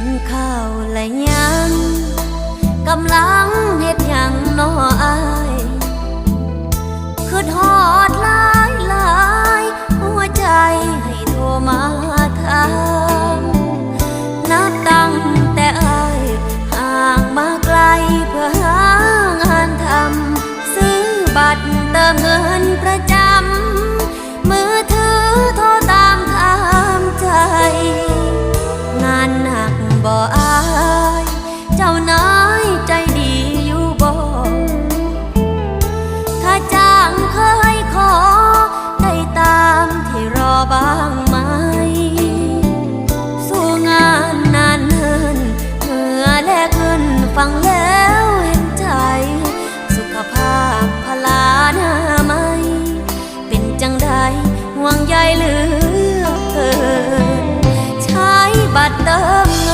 กินข้าวและยังกำลังเฮ็ดหยังน้ออายคือทอดหลายหลายหัวใจให้โทรมาถามนับตั้งแต่อายห่างมาไกลเพื่อหางานทำซื้อบัตรเติมเงินประจำมือถือโทรตามถามใจ งานหนัก บ่อาย เจ้านายใจดีอยู่บ่ถ้าจ้างเคยขอ ได้ตามที่รอบ้างไหม สู้งานนานเนินเหงื่อแลกเงินฟังแล้วเห็นใจ สุขภาพพลาหน้าไม่ เป็นจังใดห่วงใยเหลือเกินใช้บัตรเติม